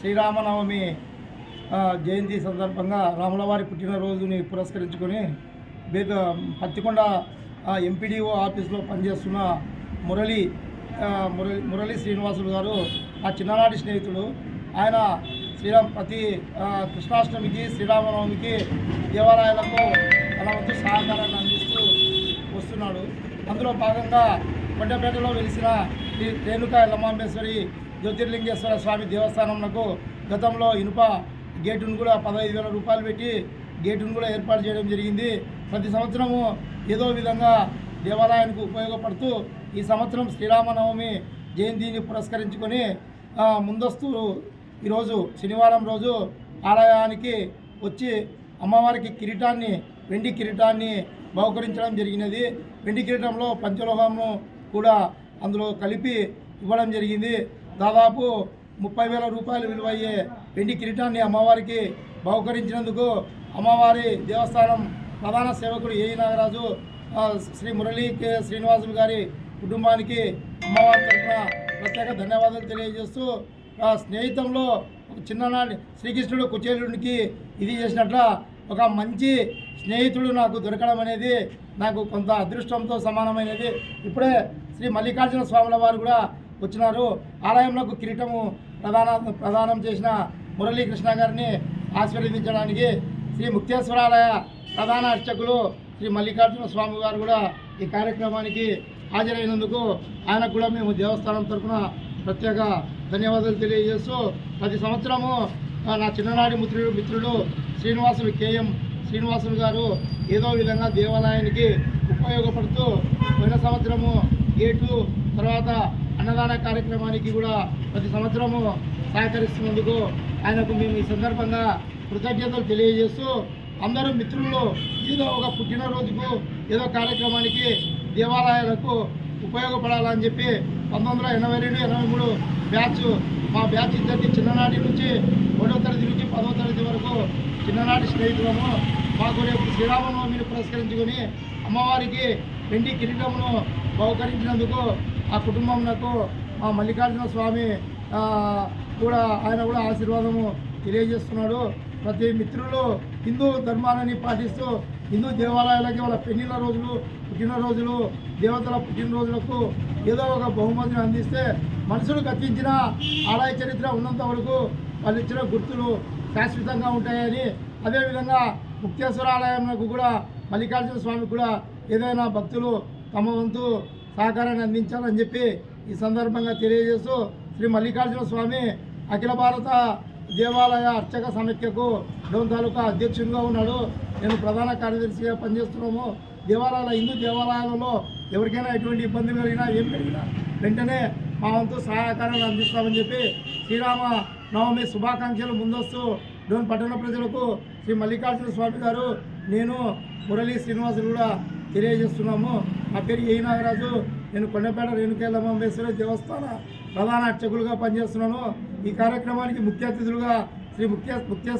శ్రీరామనవమి జయంతి సందర్భంగా రాములవారి పుట్టినరోజుని పురస్కరించుకొని బేద పత్తికొండ ఎంపీడీఓ ఆఫీస్లో పనిచేస్తున్న మురళి మురళి మురళి శ్రీనివాసులు గారు నా చిన్ననాటి స్నేహితుడు. ఆయన శ్రీరామ్ ప్రతి కృష్ణాష్టమికి శ్రీరామనవమికి దేవాలయాలకు తన వంతు సహకారాన్ని అందిస్తూ వస్తున్నాడు. అందులో భాగంగా కొండపేటలో వెలిసిన రేణుకా లమాంబేశ్వరి జ్యోతిర్లింగేశ్వర స్వామి దేవస్థానంకు గతంలో ఇనుప గేటును కూడా పదహైదు వేల రూపాయలు పెట్టి గేటును కూడా ఏర్పాటు చేయడం జరిగింది. ప్రతి సంవత్సరము ఏదో విధంగా దేవాలయానికి ఉపయోగపడుతూ ఈ సంవత్సరం శ్రీరామనవమి జయంతిని పురస్కరించుకొని ముందస్తు ఈరోజు శనివారం రోజు ఆలయానికి వచ్చి అమ్మవారికి కిరీటాన్ని వెండి కిరీటాన్ని బహుకరించడం జరిగినది. వెండి కిరీటంలో పంచలోహము కూడా అందులో కలిపి ఇవ్వడం జరిగింది. దాదాపు ముప్పై వేల రూపాయలు విలువయ్యే వెండి కిరీటాన్ని అమ్మవారికి బహుకరించినందుకు అమ్మవారి దేవస్థానం ప్రధాన సేవకుడు ఏఈ నాగరాజు శ్రీ మురళీ కె. శ్రీనివాసులు గారి కుటుంబానికి అమ్మవారి తరఫున ప్రత్యేక ధన్యవాదాలు తెలియజేస్తూ స్నేహితంలో చిన్ననాటి శ్రీకృష్ణుడు కుచేలుడికి ఇది చేసినట్ల ఒక మంచి స్నేహితుడు నాకు దొరకడం అనేది నాకు కొంత అదృష్టంతో సమానమైనది. ఇప్పుడే శ్రీ మల్లికార్జున స్వాముల వారు కూడా వచ్చినారు. ఆలయంలోకి కిరీటము ప్రధాన ప్రదానం చేసిన మురళీకృష్ణ గారిని ఆశీర్వదించడానికి శ్రీ ముక్తేశ్వరాలయ ప్రధాన అర్చకులు శ్రీ మల్లికార్జున స్వామి గారు కూడా ఈ కార్యక్రమానికి హాజరైనందుకు ఆయనకు కూడా మేము దేవస్థానం తరఫున ప్రత్యేక ధన్యవాదాలు తెలియజేస్తూ ప్రతి సంవత్సరము నా చిన్ననాటి మిత్రుడు మిత్రుడు శ్రీనివాసులు కేఎం శ్రీనివాసులు గారు ఏదో విధంగా దేవాలయానికి ఉపయోగపడుతూ పోయిన సంవత్సరము గేటు తర్వాత అన్నదాన కార్యక్రమానికి కూడా ప్రతి సంవత్సరము సహకరిస్తున్నందుకు ఆయనకు మేము ఈ సందర్భంగా కృతజ్ఞతలు తెలియజేస్తూ అందరూ మిత్రులు ఏదో ఒక పుట్టినరోజుకు ఏదో కార్యక్రమానికి దేవాలయాలకు ఉపయోగపడాలని చెప్పి పంతొమ్మిది వందల ఎనభై రెండు ఎనభై మూడు బ్యాచ్ మా బ్యాచ్ ఇద్దరికి చిన్ననాటి నుంచి ఒకటో తరగతి నుంచి పదో తరగతి వరకు చిన్ననాటి స్నేహితులము. మాకు రేపు శ్రీరామనవమిని పురస్కరించుకొని అమ్మవారికి వెండి కిరీటమును బహుకరించినందుకు ఆ కుటుంబంలో మా మల్లికార్జున స్వామి కూడా ఆయన కూడా ఆశీర్వాదము తెలియజేస్తున్నాడు. ప్రతి మిత్రులు హిందూ ధర్మాలని పాటిస్తూ హిందూ దేవాలయాలకి వాళ్ళ పెళ్ళిళ్ళ రోజులు పుట్టినరోజులు దేవతల పుట్టినరోజులకు ఏదో ఒక బహుమతిని అందిస్తే మనుషులు గతించిన ఆలయ చరిత్ర ఉన్నంత వరకు వాళ్ళు ఇచ్చిన గుర్తులు శాశ్వతంగా ఉంటాయని అదేవిధంగా ముక్తేశ్వర ఆలయంకు కూడా మల్లికార్జున స్వామికి కూడా ఏదైనా భక్తులు తమ వంతు సహకారాన్ని అందించాలని చెప్పి ఈ సందర్భంగా తెలియజేస్తూ శ్రీ మల్లికార్జున స్వామి అఖిల భారత దేవాలయ అర్చక సమైక్యకు డోన్ తాలూకా అధ్యక్షునిగా ఉన్నాడు. నేను ప్రధాన కార్యదర్శిగా పనిచేస్తున్నాము. దేవాలయాల హిందూ దేవాలయాలలో ఎవరికైనా ఎటువంటి ఇబ్బంది కలిగినా ఏం కలిగినా వెంటనే మా వంతు సహాయకారాన్ని అందిస్తామని చెప్పి శ్రీరామ నవమి శుభాకాంక్షలు ముందస్తు డోన్ పట్టణ ప్రజలకు శ్రీ మల్లికార్జున స్వామి గారు నేను మురళీ శ్రీనివాసులు కూడా తెలియజేస్తున్నాము. నా పేరు ఏ నాగరాజు. నేను కొండపేట రేణుకేళ్ళమ్మేశ్వర దేవస్థాన ప్రధాన అర్చకులుగా పనిచేస్తున్నాను. ఈ కార్యక్రమానికి ముఖ్య అతిథులుగా శ్రీ ముఖ్య ముఖ్య